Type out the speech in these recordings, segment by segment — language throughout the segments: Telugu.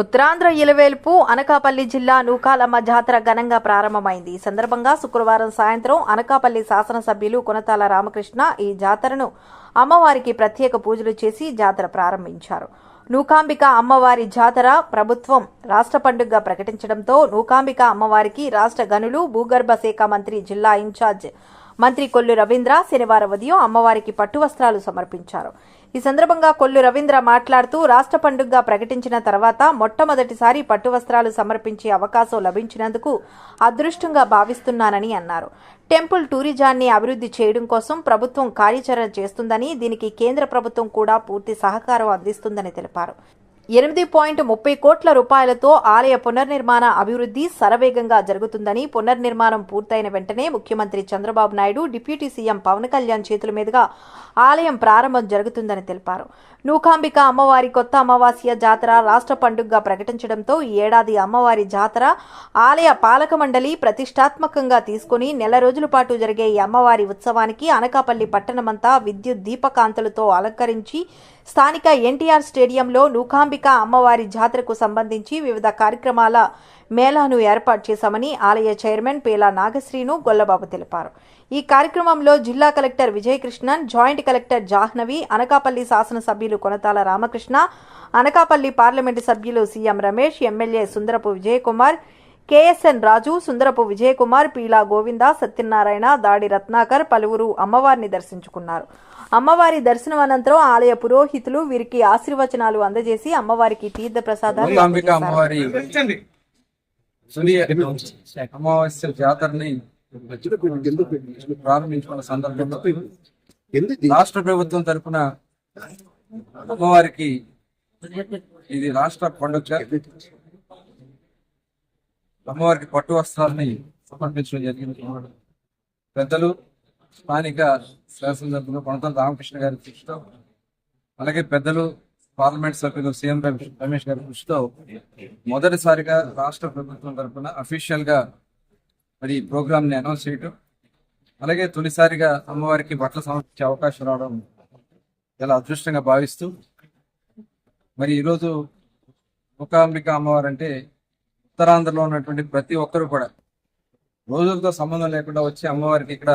ఉత్తరాంధ్ర ఇలవేల్పు అనకాపల్లి జిల్లా నూకాలమ్మ జాతర ఘనంగా ప్రారంభమైంది. ఈ సందర్భంగా శుక్రవారం సాయంత్రం అనకాపల్లి శాసనసభ్యులు కొనతాల రామకృష్ణ ఈ జాతరను అమ్మవారికి ప్రత్యేక పూజలు చేసి జాతర ప్రారంభించారు. నూకాంబిక అమ్మవారి జాతర ప్రభుత్వం రాష్ట్ర పండుగగా ప్రకటించడంతో నూకాంబిక అమ్మవారికి రాష్ట్ర గనులు భూగర్భ శాఖ మంత్రి జిల్లా ఇన్ఛార్జ్ మంత్రి కొల్లు రవీంద్ర శనివారం ఉదయం అమ్మవారికి పట్టు వస్త్రాలు సమర్పించారు. ఈ సందర్భంగా కొల్లు రవీంద్ర మాట్లాడుతూ రాష్ట్ర పండుగగా ప్రకటించిన తర్వాత మొట్టమొదటిసారి పట్టు వస్త్రాలు సమర్పించే అవకాశం లభించినందుకు అదృష్టంగా భావిస్తున్నానని అన్నారు. టెంపుల్ టూరిజాన్ని అభివృద్ధి చేయడం కోసం ప్రభుత్వం కార్యాచరణ చేస్తుందని దీనికి కేంద్ర ప్రభుత్వం కూడా పూర్తి సహకారం అందిస్తుందని తెలిపారు. ఎనిమిది పాయింట్ ముప్పై కోట్ల రూపాయలతో ఆలయ పునర్నిర్మాణ అభివృద్ధి శరవేగంగా జరుగుతుందని పునర్నిర్మాణం పూర్తయిన వెంటనే ముఖ్యమంత్రి చంద్రబాబు నాయుడు డిప్యూటీ సీఎం పవన్ కళ్యాణ్ చేతుల మీదుగా ఆలయం ప్రారంభం జరుగుతుందని తెలిపారు. నూకాంబిక అమ్మవారి కొత్త అమావాస్య జాతర రాష్ట్ర పండుగగా ప్రకటించడంతో ఈ ఏడాది అమ్మవారి జాతర ఆలయ పాలక మండలి ప్రతిష్టాత్మకంగా తీసుకుని నెల రోజుల పాటు జరిగే ఈ అమ్మవారి ఉత్సవానికి అనకాపల్లి పట్టణమంతా విద్యుత్ దీపకాంతలతో అలంకరించి స్థానిక ఎన్టీఆర్ స్టేడియంలో నూకాంబిక అమ్మవారి జాతరకు సంబంధించి వివిధ కార్యక్రమాల మేళాను ఏర్పాటు చేశామని ఆలయ చైర్మన్ పేలా నాగశ్రీను గొల్లబాబు తెలిపారు. ఈ కార్యక్రమంలో జిల్లా collector Vijayakrishnan joint collector Jahnavi Anakapalli శాసనసభ్యులు కొనతాల రామకృష్ణ అనకాపల్లి పార్లమెంటు సభ్యులు CM Ramesh MLA Sundarapu Vijayakumar KSN Raju Sundarapu Vijayakumar Peela Govinda Satyanarayana Dadi Ratnakar పలువురు అమ్మవారిని దర్శించుకున్నారు. అమ్మవారి దర్శనం అనంతరం ఆలయ పురోహితులు వీరికి ఆశీర్వచనాలు అందజేసి అమ్మవారికి తీర్థ ప్రసాదాలు అమావాస్య జాతరని ప్రారంభించుకున్న సందర్భంలో రాష్ట్ర ప్రభుత్వం తరపున అమ్మవారికి ఇది రాష్ట్ర పండుగ. అమ్మవారికి పట్టు వస్త్రాలని సమర్పించడం జరిగింది. పెద్దలు స్థానిక శాసనసభ్యులు కొనతల రామకృష్ణ గారి కృషితో అలాగే పెద్దలు పార్లమెంట్ సభ్యులు సీఎం రమేష్- రమేష్ గారి కృషితో మొదటిసారిగా రాష్ట్ర ప్రభుత్వం తరఫున అఫీషియల్గా మరి ఈ ప్రోగ్రామ్ని అనౌన్స్ చేయటం అలాగే తొలిసారిగా అమ్మవారికి బట్టల సమర్పించే అవకాశం రావడం చాలా అదృష్టంగా భావిస్తూ మరి ఈరోజు ముఖాంబిక అమ్మవారు అంటే ఉత్తరాంధ్రలో ఉన్నటువంటి ప్రతి ఒక్కరు కూడా రోజులతో సంబంధం లేకుండా వచ్చి అమ్మవారికి ఇక్కడ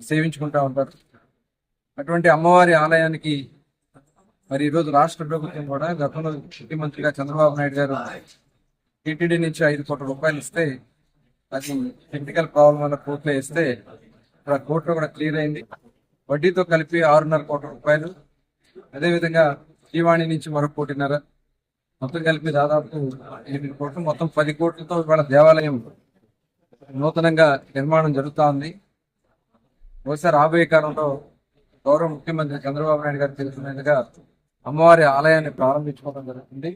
సేవించుకుంటూ ఉంటారు. అటువంటి అమ్మవారి ఆలయానికి మరి ఈరోజు రాష్ట్ర ప్రభుత్వం కూడా గతంలో ముఖ్యమంత్రిగా చంద్రబాబు నాయుడు గారు టీటీడీ నుంచి ఐదు కోట్ల రూపాయలు ఇస్తే అది టెక్నికల్ ప్రాబ్లం వల్ల కోర్టులో ఇస్తే ఇక్కడ కోర్టులో కూడా క్లియర్ అయింది. వడ్డీతో కలిపి ఆరున్నర కోట్ల రూపాయలు. అదేవిధంగా శ్రీవాణి నుంచి మరో కోటిన్నర. మొత్తం కలిపి దాదాపు ఎనిమిది కోట్లు. మొత్తం పది కోట్లతో ఇవాళ దేవాలయం నూతనంగా నిర్మాణం జరుగుతూ ఉంది. బహుశా రాబోయే కాలంలో గౌరవ ముఖ్యమంత్రి చంద్రబాబు నాయుడు గారు తెలిసినట్టుగా అమ్మవారి ఆలయాన్ని ప్రారంభించుకోవడం జరుగుతుంది.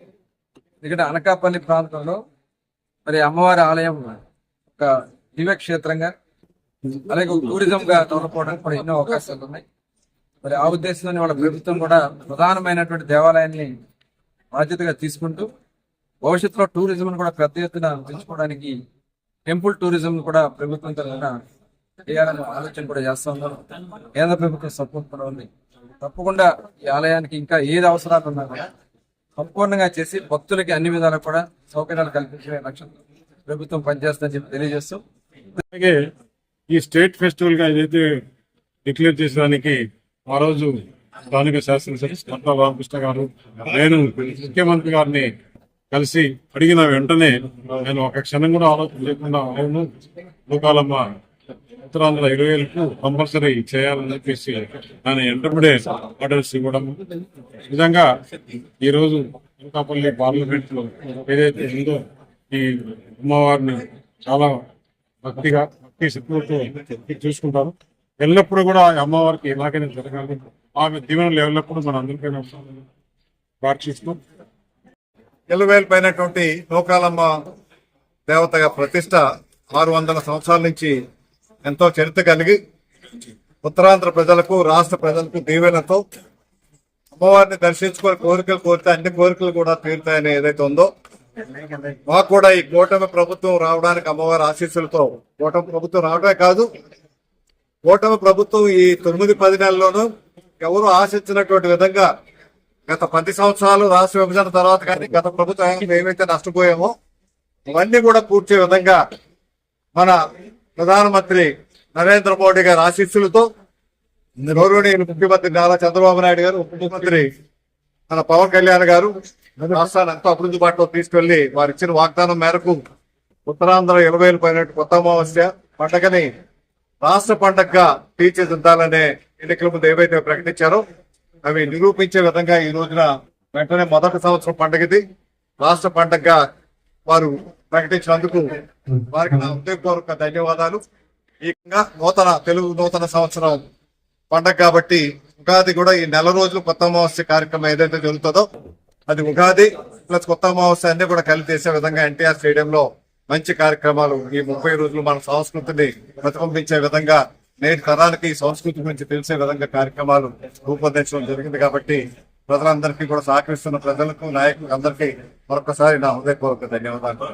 ఎందుకంటే అనకాపల్లి ప్రాంతంలో మరి అమ్మవారి ఆలయం ఒక దివ్యక్షేత్రంగా అలాగే టూరిజం గా డెవలప్ అవడానికి కూడా ఎన్నో అవకాశాలు ఉన్నాయి. మరి ఆ ఉద్దేశంలోనే వాళ్ళ ప్రభుత్వం కూడా ప్రధానమైనటువంటి దేవాలయాన్ని బాధ్యతగా తీసుకుంటూ భవిష్యత్తులో టూరిజం కూడా పెద్ద ఎత్తున పెంచుకోవడానికి టెంపుల్ టూరిజం కూడా ప్రభుత్వం తరఫున చేయాలని ఆలోచన కూడా చేస్తా. ఉన్నారు కేంద్ర ప్రభుత్వం సపోర్ట్ కూడా ఉంది తప్పకుండా ఈ ఆలయానికి ఇంకా ఏది అవసరాలు ఉన్నా కూడా సంపూర్ణంగా చేసి భక్తులకి అన్ని విధాలు కూడా సౌకర్యాలు కల్పించే లక్ష్యంతో ప్రభుత్వం పనిచేస్తుందని చెప్పి తెలియజేస్తూ అలాగే ఈ స్టేట్ ఫెస్టివల్గా ఏదైతే డిక్లేర్ చేసేదానికి ఆ రోజు స్థానిక శాసనసభ కొత్త రామకృష్ణ గారు నేను ముఖ్యమంత్రి గారిని కలిసి అడిగిన వెంటనే నేను ఒక క్షణం కూడా ఆలోచన లేకుండా అవును భూకాలమ్మ ఉత్తరాంధ్ర ఇరవై వేలకు కంపల్సరీ చేయాలని చెప్పేసి ఆయన ఇంటర్మీడియట్ ఆర్డర్స్ ఇవ్వడం. విధంగా ఈ అనకాపల్లి పార్లమెంట్లో ఏదైతే ఉందో ఈ అమ్మవారిని చాలా భక్తిగా భక్తి శక్తులతో చూసుకుంటారు. ఎల్లప్పుడూ కూడా ఆ అమ్మవారికి ఇలాగనే జరగాలి. ఆమె దీవెనలు ఎల్లప్పుడూ మన అందరికైనా ప్రార్థిస్తూ ఎలువేల్పైనటువంటి నూకాలమ్మ దేవతగా ప్రతిష్ట ఆరు వందల సంవత్సరాల నుంచి ఎంతో చరిత్ర కలిగి ఉత్తరాంధ్ర ప్రజలకు రాష్ట్ర ప్రజలకు దీవెనతో అమ్మవారిని దర్శించుకొని కోరికలు కోరితే అన్ని కోరికలు కూడా తీరుతాయని ఏదైతే ఉందో మాకు కూడా ఈ కూటమి ప్రభుత్వం రావడానికి అమ్మవారి ఆశీస్సులతో కూటమి ప్రభుత్వం రావడమే కాదు కూటమి ప్రభుత్వం ఈ తొమ్మిది పది నెలల్లోనూ ఎవరు ఆశించినటువంటి విధంగా గత పది సంవత్సరాలు రాష్ట్ర విభజన తర్వాత కానీ గత ప్రభుత్వం ఏమైతే నష్టపోయామో ఇవన్నీ కూడా పూర్తి విధంగా మన ప్రధానమంత్రి నరేంద్ర మోడీ గారి ఆశీస్సులతో గౌరవనీయులు ముఖ్యమంత్రి నారా చంద్రబాబు నాయుడు గారు ఉప ముఖ్యమంత్రి మన పవన్ కళ్యాణ్ గారు రాష్ట్రాన్ని ఎంతో అభివృద్ధి బాటలో తీసుకెళ్ళి వారు ఇచ్చిన వాగ్దానం మేరకు ఉత్తరాంధ్ర ఇరవై వేలు పైన కొత్త అమావాస్య పండగని రాష్ట్ర పండగగా తీర్చిదిద్దాలనే ఎన్నికల ముందు ఏవైతే ప్రకటించారో అవి నిరూపించే విధంగా ఈ రోజున వెంటనే మొదటి సంవత్సరం పండగది రాష్ట్ర పండగగా వారు ప్రకటించినందుకు వారికి నా హృదయపూర్వక ధన్యవాదాలు. విధంగా నూతన తెలుగు నూతన సంవత్సరం పండగ కాబట్టి ఉగాది కూడా ఈ నెల రోజులు కొత్త అమావాస్య కార్యక్రమం ఏదైతే జరుగుతుందో అది ఉగాది ప్లస్ కొత్త అమావాస్య అన్ని కూడా కలిసి చేసే విధంగా ఎన్టీఆర్ స్టేడియం లో మంచి కార్యక్రమాలు ఈ ముప్పై రోజులు మన సంస్కృతిని ప్రతిబింబించే విధంగా నేటి తరానికి ఈ సంస్కృతి గురించి తెలిసే విధంగా కార్యక్రమాలు రూపొందించడం జరిగింది కాబట్టి ప్రజలందరికీ కూడా సహకరిస్తున్న ప్రజలకు నాయకులకు అందరికీ మరొకసారి నా హృదయపూర్వక ధన్యవాదాలు.